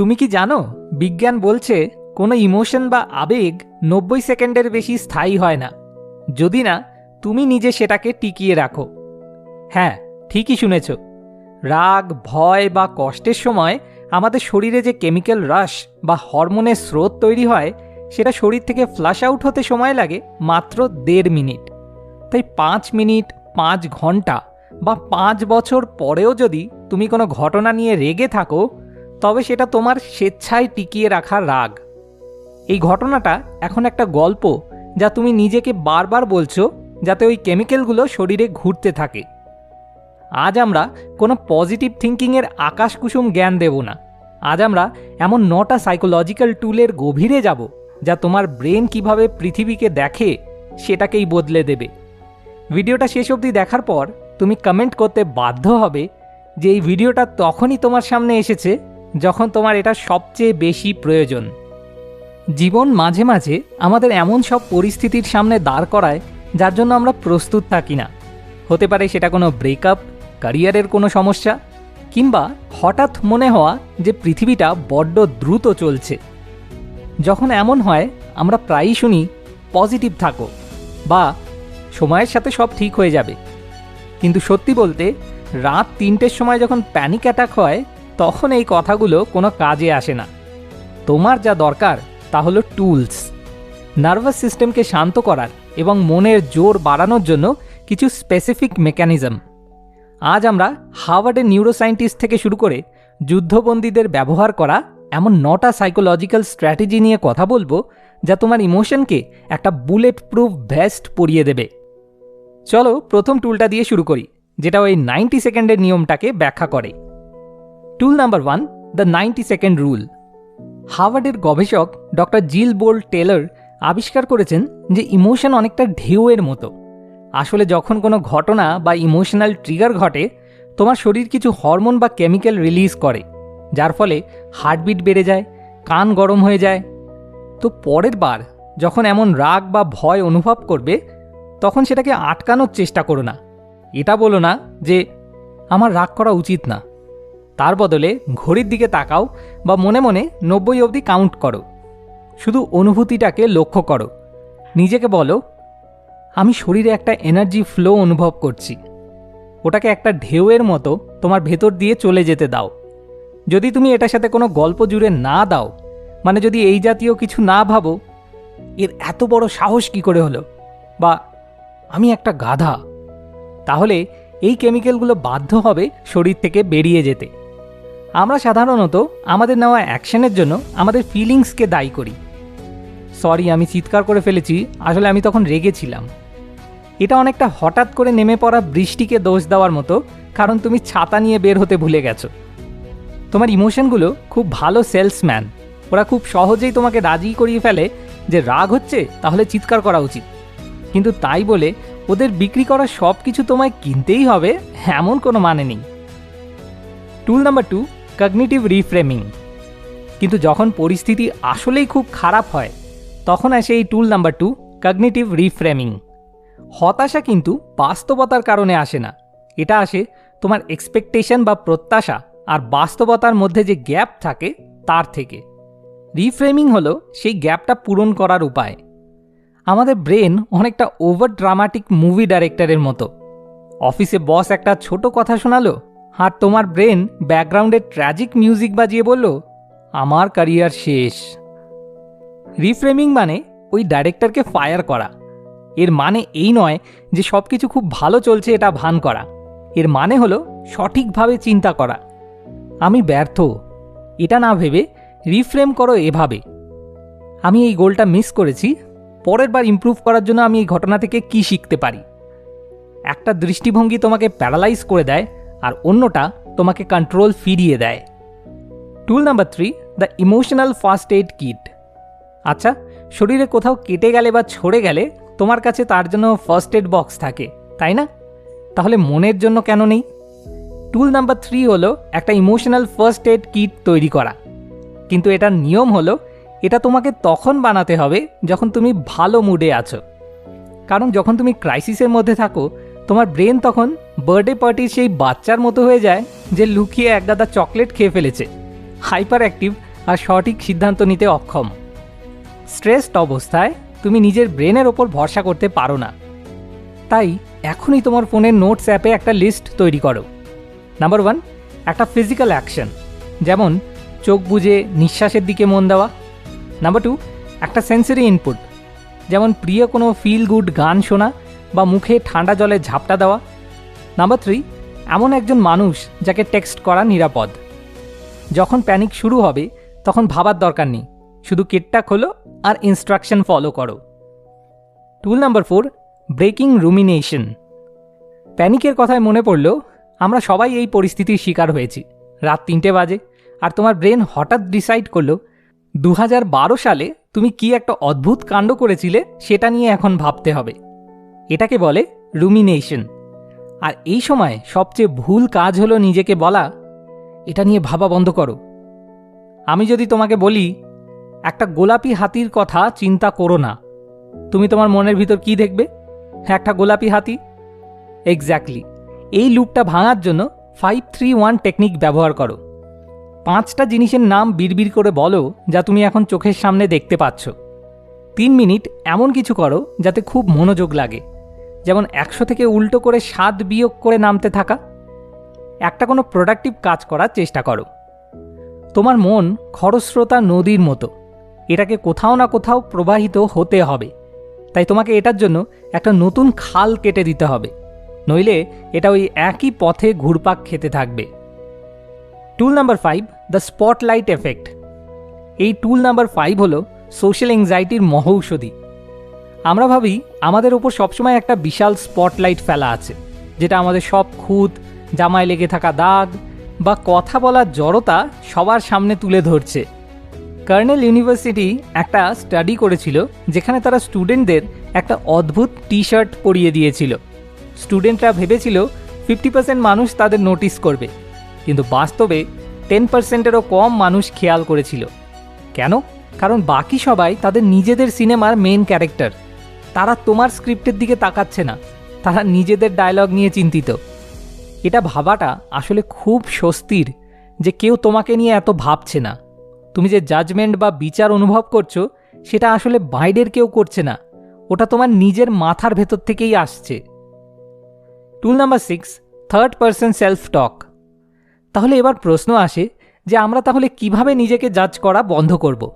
তুমি কি জানো, বিজ্ঞান বলছে কোনো ইমোশন বা আবেগ নব্বই সেকেন্ডের বেশি স্থায়ী হয় না। যদি না, তুমি নিজে সেটাকে টিকিয়ে রাখো। হ্যাঁ ঠিকই শুনেছ। রাগ, ভয় বা কষ্টের সময় আমাদের শরীরে যে কেমিক্যাল রাশ বা হরমোনের স্রোত তৈরি হয়, সেটা শরীর থেকে ফ্লাশ আউট হতে সময় লাগে মাত্র দেড় মিনিট। তাই পাঁচ মিনিট, পাঁচ ঘণ্টা বা পাঁচ বছর পরেও যদি তুমি কোনো ঘটনা নিয়ে রেগে থাকো তবে সেটা তোমার স্বেচ্ছায় টিকিয়ে রাখা রাগ। এই ঘটনাটা এখন একটা গল্প যা তুমি নিজেকে বারবার বলছো যাতে ওই কেমিক্যালগুলো শরীরে ঘুরতে থাকে। আজ আমরা কোনো পজিটিভ থিঙ্কিংয়ের আকাশ কুসুম জ্ঞান দেব না। আজ আমরা এমন নটা সাইকোলজিক্যাল টুলের গভীরে যাব যা তোমার ব্রেন কীভাবে পৃথিবীকে দেখে সেটাকেই বদলে দেবে। ভিডিওটা শেষ অবধি দেখার পর তুমি কমেন্ট করতে বাধ্য হবে যে এই ভিডিওটা তখনই তোমার সামনে এসেছে যখন তোমার এটা সবচেয়ে বেশি প্রয়োজন। জীবন মাঝে মাঝে আমাদের এমন সব পরিস্থিতির সামনে দাঁড় করায়, যার জন্য আমরা প্রস্তুত থাকি না। হতে পারে সেটা কোনো ব্রেকআপ ক্যারিয়ারের কোনো সমস্যা, কিংবা হঠাৎ মনে হওয়া যে পৃথিবীটা বড্ড দ্রুত চলছে। যখন এমন হয়, আমরা প্রায়ই শুনি পজিটিভ থাকো বা সময়ের সাথে সব ঠিক হয়ে যাবে। কিন্তু সত্যি বলতে, রাত তিনটের সময় যখন প্যানিক অ্যাটাক হয় তখন এই কথাগুলো কোনো কাজে আসে না। তোমার যা দরকার তা হলো টুলস নার্ভাস সিস্টেমকে শান্ত করার এবং মনের জোর বাড়ানোর জন্য কিছু স্পেসিফিক মেকানিজম আজ আমরা হাওয়ার্ডের নিউরোসায়েন্টিস্ট থেকে শুরু করে যুদ্ধবন্দীদের ব্যবহার করা এমন নটা সাইকোলজিক্যাল স্ট্র্যাটেজি নিয়ে কথা বলব যা তোমার ইমোশনকে একটা বুলেট প্রুফ ভেস্ট পরিয়ে দেবে। চলো প্রথম টুলটা দিয়ে শুরু করি, যেটা ওই নাইনটি সেকেন্ডের নিয়মটাকে ব্যাখ্যা করে। Tool number one the ninety second rule হার্ভার্ডের গবেষক ডক্টর জিল বোল্ড টেলর আবিষ্কার করেছেন যে ইমোশন অনেকটা ঢেউয়ের মতো। আসলে যখন কোনো ঘটনা বা ইমোশনাল ট্রিগার ঘটে, তোমার শরীর কিছু হরমোন বা কেমিক্যাল রিলিজ করে, যার ফলে হার্টবিট বেড়ে যায়, কান গরম হয়ে যায়। তো পরের বার যখন এমন রাগ বা ভয় অনুভব করবে, তখন সেটাকে আটকানোর চেষ্টা করো না। এটা বলো না যে, আমার রাগ করা উচিত না। তার বদলে ঘড়ির দিকে তাকাও বা মনে মনে নব্বই অবধি কাউন্ট করো। শুধু অনুভূতিটাকে লক্ষ্য করো। নিজেকে বলো, আমি শরীরে একটা এনার্জি ফ্লো অনুভব করছি। ওটাকে একটা ঢেউয়ের মতো তোমার ভেতর দিয়ে চলে যেতে দাও। যদি তুমি এটার সাথে কোনো গল্প জুড়ে না দাও মানে যদি এই জাতীয় কিছু না ভাবো, এর এত বড় সাহস কি করে হলো? বা আমি একটা গাধা? তাহলে এই কেমিক্যালগুলো বাধ্য হবে শরীর থেকে বেরিয়ে যেতে। আমরা সাধারণত আমাদের নেওয়া অ্যাকশনের জন্য আমাদের ফিলিংসকে দায়ী করি। সরি, আমি চিৎকার করে ফেলেছি, আসলে আমি তখন রেগেছিলাম এটা অনেকটা হঠাৎ করে নেমে পড়া বৃষ্টিকে দোষ দেওয়ার মতো, কারণ তুমি ছাতা নিয়ে বের হতে ভুলে গেছো। তোমার ইমোশনগুলো খুব ভালো সেলসম্যান। ওরা খুব সহজেই তোমাকে রাজি করিয়ে ফেলে যে রাগ হচ্ছে, তাহলে চিৎকার করা উচিত। কিন্তু তাই বলে ওদের বিক্রি করা সব কিছু তোমায় কিনতেই হবে, এমন কোনো মানে নেই। Tool number two cognitive reframing কিন্তু যখন পরিস্থিতি আসলেই খুব খারাপ হয়, তখন আসে এই tool number two cognitive reframing হতাশা কিন্তু বাস্তবতার কারণে আসে না। এটা আসে তোমার এক্সপেকটেশন বা প্রত্যাশা আর বাস্তবতার মধ্যে যে গ্যাপ থাকে, তার থেকে। রিফ্রেমিং হলো সেই গ্যাপটা পূরণ করার উপায়। আমাদের ব্রেন অনেকটা ওভার ড্রামাটিক মুভি ডাইরেক্টরের মতো। অফিসে বস একটা ছোট কথা শোনালো আর তোমার ব্রেন ব্যাকগ্রাউন্ডে ট্র্যাজিক মিউজিক বাজিয়ে বলল, আমার ক্যারিয়ার শেষ। রিফ্রেমিং মানে ওই ডাইরেক্টরকে ফায়ার করা। এর মানে এই নয় যে সব কিছু খুব ভালো চলছে এটা ভান করা। এর মানে হলো সঠিকভাবে চিন্তা করা। আমি ব্যর্থ। এটা না ভেবে রিফ্রেম করো এভাবে। আমি এই গোলটা মিস করেছি। পরের বার ইমপ্রুভ করার জন্য আমি এই ঘটনা থেকে কি শিখতে পারি? একটা দৃষ্টিভঙ্গি তোমাকে প্যারালাইজ করে দেয় আর অন্যটা তোমাকে কন্ট্রোল ফিরিয়ে দেয়। Tool number three the emotional first aid kit আচ্ছা শরীরে কোথাও কেটে গেলে বা ছড়ে গেলে তোমার কাছে তার জন্য ফার্স্ট এড বক্স থাকে, তাই না? তাহলে মনের জন্য কেন নেই? টুল নাম্বার থ্রি হলো একটা ইমোশনাল ফার্স্ট এড কিট তৈরি করা। কিন্তু এটার নিয়ম হলো, এটা তোমাকে তখন বানাতে হবে যখন তুমি ভালো মুডে আছো। কারণ যখন তুমি ক্রাইসিসের মধ্যে থাকো তোমার ব্রেন তখন বার্থডে পার্টির সেই বাচ্চার মতো হয়ে যায় যে লুকিয়ে একগাদা চকলেট খেয়ে ফেলেছে। হাইপার অ্যাক্টিভ আর সঠিক সিদ্ধান্ত নিতে অক্ষম। স্ট্রেসড অবস্থায় তুমি নিজের ব্রেনের ওপর ভরসা করতে পারো না। তাই এখনই তোমার ফোনের নোটস অ্যাপে একটা লিস্ট তৈরি করো। নাম্বার ওয়ান একটা ফিজিক্যাল অ্যাকশন যেমন চোখ বুজে নিঃশ্বাসের দিকে মন দেওয়া। নাম্বার টু একটা সেন্সরি ইনপুট যেমন প্রিয় কোনো ফিল গুড গান শোনা। বা মুখে ঠান্ডা জলে ঝাপটা দেওয়া। নাম্বার থ্রি এমন একজন মানুষ যাকে টেক্সট করা নিরাপদ। যখন প্যানিক শুরু হবে, তখন ভাবার দরকার নেই। শুধু কিটটা খোলো আর ইনস্ট্রাকশন ফলো করো। Tool number four breaking rumination প্যানিকের কথায় মনে পড়ল, আমরা সবাই এই পরিস্থিতির শিকার হয়েছি। রাত তিনটে বাজে, আর তোমার ব্রেন হঠাৎ ডিসাইড করল দু হাজার বারো সালে তুমি কি একটা অদ্ভুত কাণ্ড করেছিলে, সেটা নিয়ে এখন ভাবতে হবে। এটাকে বলে রুমিনেশন আর এই সময় সবচেয়ে ভুল কাজ হলো নিজেকে বলা, এটা নিয়ে ভাবা বন্ধ করো। আমি যদি তোমাকে বলি, একটা গোলাপি হাতির কথা চিন্তা করো না। তুমি তোমার মনের ভিতর কি দেখবে? একটা গোলাপি হাতি। এক্স্যাক্টলি এই লুপটা ভাঙার জন্য ফাইভ থ্রি ওয়ান টেকনিক ব্যবহার করো। পাঁচটা জিনিসের নাম বিড়বিড় করে বলো, যা তুমি এখন চোখের সামনে দেখতে পাচ্ছ। তিন মিনিট এমন কিছু করো, যাতে খুব মনোযোগ লাগে। যেমন একশো থেকে উল্টো করে সাত বিয়োগ করে নামতে থাকা। একটা কোনো প্রোডাক্টিভ কাজ করার চেষ্টা করো। তোমার মন খরস্রোতা নদীর মতো। এটাকে কোথাও না কোথাও প্রবাহিত হতে হবে। তাই তোমাকে এটার জন্য একটা নতুন খাল কেটে দিতে হবে। নইলে এটা ওই একই পথে ঘুরপাক খেতে থাকবে। Tool number five the spotlight effect এই টুল নাম্বার ফাইভ হলো সোশ্যাল এংজাইটির মহৌষধি। আমরা ভাবি আমাদের ওপর সবসময় একটা বিশাল স্পটলাইট ফেলা আছে, যেটা আমাদের সব খুঁত, জামায় লেগে থাকা দাগ বা কথা বলার জড়তা সবার সামনে তুলে ধরছে। কার্নেল ইউনিভার্সিটি একটা স্টাডি করেছিল, যেখানে তারা স্টুডেন্টদের একটা অদ্ভুত টি শার্ট পরিয়ে দিয়েছিল। স্টুডেন্টরা ভেবেছিল ফিফটি পার্সেন্ট মানুষ তাদের নোটিস করবে, কিন্তু বাস্তবে টেন পার্সেন্টেরও কম মানুষ খেয়াল করেছিল। কেন? কারণ বাকি সবাই তাদের নিজেদের সিনেমার মেন ক্যারেক্টার। তারা তোমার স্ক্রিপ্টের দিকে তাকাচ্ছে না। তারা নিজেদের ডায়লগ নিয়ে চিন্তিত। এটা ভাবাটা আসলে খুব স্বস্তির যে কেউ তোমাকে নিয়ে এত ভাবছে না। তুমি যে জাজমেন্ট বা বিচার অনুভব করছ, সেটা আসলে বাইরের কেউ করছে না। ওটা তোমার নিজের মাথার ভেতর থেকেই আসছে। Tool number six third person self talk তাহলে এবার প্রশ্ন আসে যে আমরা তাহলে কীভাবে নিজেকে জাজ করা বন্ধ করব?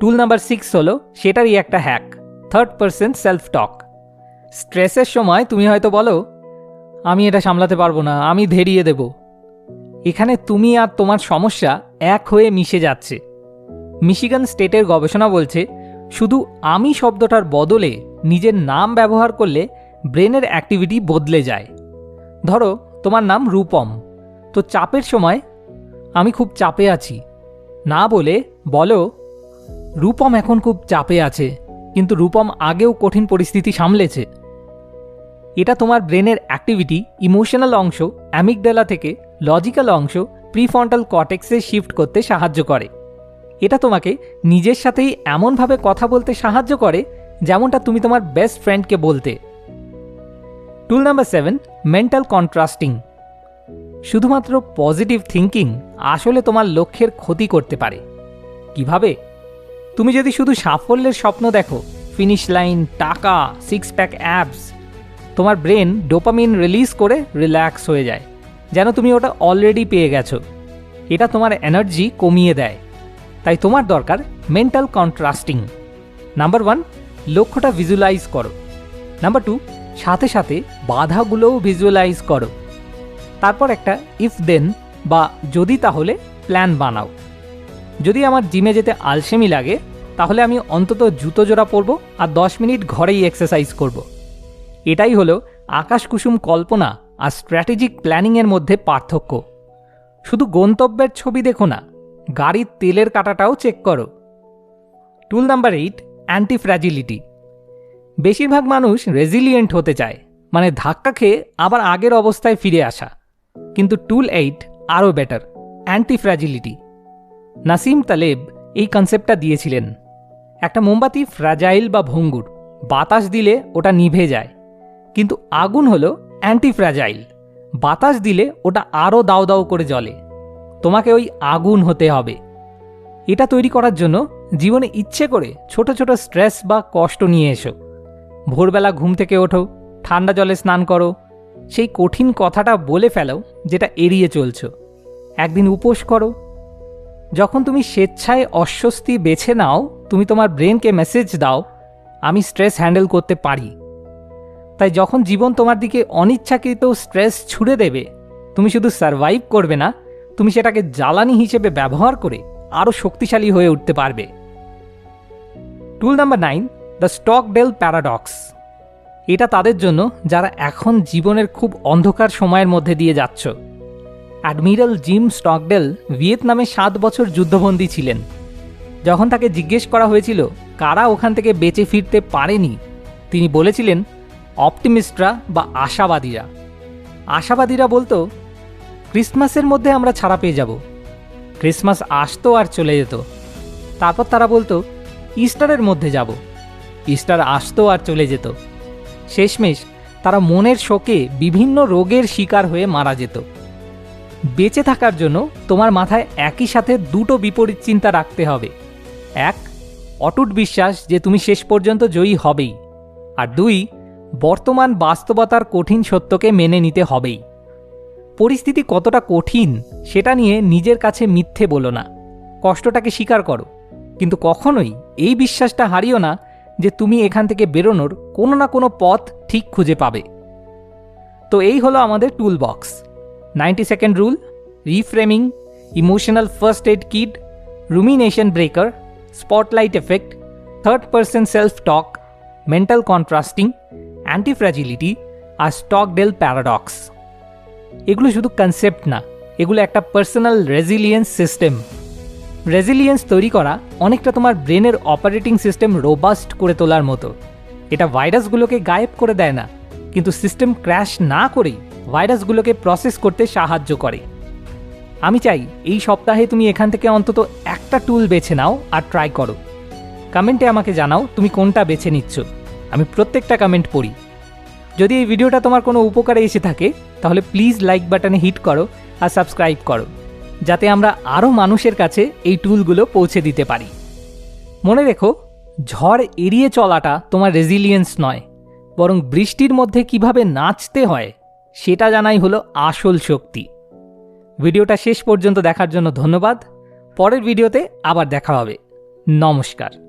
টুল নাম্বার সিক্স হলো, সেটারই একটা hack third person self talk স্ট্রেসের সময় তুমি হয়তো বলো, আমি এটা সামলাতে পারব না, আমি ধেরিয়ে দেব। এখানে তুমি আর তোমার সমস্যা এক হয়ে মিশে যাচ্ছে। মিশিগান স্টেটের গবেষণা বলছে, শুধু আমি শব্দটার বদলে নিজের নাম ব্যবহার করলে ব্রেনের অ্যাক্টিভিটি বদলে যায়। ধরো, তোমার নাম রূপম। তো চাপের সময় আমি খুব চাপে আছি। না বলে বলো, রূপম এখন খুব চাপে আছে। কিন্তু রূপম আগেও কঠিন পরিস্থিতি সামলেছে। এটা তোমার ব্রেনের অ্যাক্টিভিটি ইমোশনাল অংশ অ্যামিকডেলা থেকে লজিক্যাল অংশ প্রিফ্রন্টাল কটেক্সে শিফট করতে সাহায্য করে। এটা তোমাকে নিজের সাথেই এমনভাবে কথা বলতে সাহায্য করে, যেমনটা তুমি তোমার বেস্ট ফ্রেন্ডকে বলতে। Tool number seven mental contrasting শুধুমাত্র পজিটিভ থিঙ্কিং আসলে তোমার লক্ষ্যের ক্ষতি করতে পারে। কীভাবে? তুমি যদি শুধু সাফল্যের স্বপ্ন দেখো ফিনিশ লাইন টাকা সিক্স প্যাক অ্যাপস তোমার ব্রেন ডোপামিন রিলিজ করে রিল্যাক্স হয়ে যায়। যেন তুমি ওটা অলরেডি পেয়ে গেছো। এটা তোমার এনার্জি কমিয়ে দেয়। তাই তোমার দরকার মেন্টাল কন্ট্রাস্টিং নাম্বার ওয়ান লক্ষ্যটা ভিজুয়ালাইজ করো। নাম্বার টু সাথে সাথে বাধাগুলোও ভিজুয়ালাইজ করো। তারপর একটা ইফ দেন বা যদি তাহলে প্ল্যান বানাও। যদি আমার জিমে যেতে আলসেমি লাগে তাহলে আমি অন্তত জুতো জোড়া পরবো আর দশ মিনিট ঘরেই এক্সারসাইজ করব। এটাই হলো আকাশ কুসুম কল্পনা আর স্ট্র্যাটেজিক প্ল্যানিংয়ের মধ্যে পার্থক্য। শুধু গন্তব্যের ছবি দেখো না, গাড়ির তেলের কাটাটাও চেক করো। Tool number eight anti fragility বেশিরভাগ মানুষ রেজিলিয়েন্ট হতে চায় মানে ধাক্কা খেয়ে আবার আগের অবস্থায় ফিরে আসা। কিন্তু টুল এইট আরও better anti fragility Nassim Taleb এই কনসেপ্টটা দিয়েছিলেন। একটা মোমবাতি ফ্র্যাজাইল বা ভঙ্গুর। বাতাস দিলে ওটা নিভে যায়। কিন্তু আগুন হলো অ্যান্টি ফ্র্যাজাইল বাতাস দিলে ওটা আরও দাও দাও করে জ্বলে। তোমাকে ওই আগুন হতে হবে। এটা তৈরি করার জন্য জীবনে ইচ্ছে করে ছোট ছোট স্ট্রেস বা কষ্ট নিয়ে এসো। ভোরবেলা ঘুম থেকে ওঠো, ঠান্ডা জলে স্নান করো। সেই কঠিন কথাটা বলে ফেলো যেটা এড়িয়ে চলছ। একদিন উপোস করো। যখন তুমি স্বেচ্ছায় অস্বস্তি বেছে নাও তুমি তোমার ব্রেনকে মেসেজ দাও, আমি স্ট্রেস হ্যান্ডেল করতে পারি। তাই যখন জীবন তোমার দিকে অনিচ্ছাকৃত স্ট্রেস ছুড়ে দেবে, তুমি শুধু সারভাইভ করবে না, তুমি সেটাকে জ্বালানি হিসেবে ব্যবহার করে আরও শক্তিশালী হয়ে উঠতে পারবে। Tool number nine the Stockdale paradox এটা তাদের জন্য যারা এখন জীবনের খুব অন্ধকার সময়ের মধ্যে দিয়ে যাচ্ছ। অ্যাডমিরাল জিম স্টকডেল ভিয়েতনামে সাত বছর যুদ্ধবন্দী ছিলেন। যখন তাকে জিজ্ঞেস করা হয়েছিল কারা ওখান থেকে বেঁচে ফিরতে পারেনি, তিনি বলেছিলেন, অপটিমিস্টরা বা আশাবাদীরা। আশাবাদীরা বলতো, ক্রিসমাসের মধ্যে আমরা ছাড়া পেয়ে যাব। ক্রিসমাস আসতো আর চলে যেত। তারপর তারা বলতো, ইস্টারের মধ্যে যাব। ইস্টার আসতো আর চলে যেত। শেষমেশ তারা মনের শোকে বিভিন্ন রোগের শিকার হয়ে মারা যেত। বেঁচে থাকার জন্য তোমার মাথায় একই সাথে দুটো বিপরীত চিন্তা রাখতে হবে। এক, অটুট বিশ্বাস যে তুমি শেষ পর্যন্ত জয়ী হবেই। আর দুই, বর্তমান বাস্তবতার কঠিন সত্যকে মেনে নিতে হবেই। পরিস্থিতি কতটা কঠিন সেটা নিয়ে নিজের কাছে মিথ্যে বলো না। কষ্টটাকে স্বীকার করো। কিন্তু কখনোই এই বিশ্বাসটা হারিও না যে তুমি এখান থেকে বেরোনোর কোনো না কোনো পথ ঠিক খুঁজে পাবে। তো এই হলো আমাদের toolbox ninety second rule reframing emotional first aid kit rumination breaker spotlight effect third person self talk mental contrasting antifragility আর স্টক ডেল প্যারাডক্স এগুলো শুধু কনসেপ্ট না, এগুলো একটা পার্সোনাল রেজিলিয়েন্স সিস্টেম রেজিলিয়েন্স তৈরি করা অনেকটা তোমার ব্রেনের অপারেটিং সিস্টেম রোবাস্ট করে তোলার মতো। এটা ভাইরাসগুলোকে গায়েব করে দেয় না, কিন্তু সিস্টেম ক্র্যাশ না করেই ভাইরাসগুলোকে প্রসেস করতে সাহায্য করে। আমি চাই এই সপ্তাহে তুমি এখান থেকে অন্তত একটা টুল বেছে নাও আর ট্রাই করো। কমেন্টে আমাকে জানাও তুমি কোনটা বেছে নিচ্ছ। আমি প্রত্যেকটা কমেন্ট পড়ি। যদি এই ভিডিওটা তোমার কোনো উপকারে এসে থাকে, তাহলে প্লিজ লাইক বাটনে হিট করো আর সাবস্ক্রাইব করো, যাতে আমরা আরও মানুষের কাছে এই টুলগুলো পৌঁছে দিতে পারি। মনে রেখো, ঝড় এড়িয়ে চলাটা তোমার রেজিলিয়েন্স নয়, বরং বৃষ্টির মধ্যে কীভাবে নাচতে হয়, সেটা জানাই হলো আসল শক্তি। ভিডিওটা শেষ পর্যন্ত দেখার জন্য ধন্যবাদ। পরের ভিডিওতে আবার দেখা হবে। নমস্কার।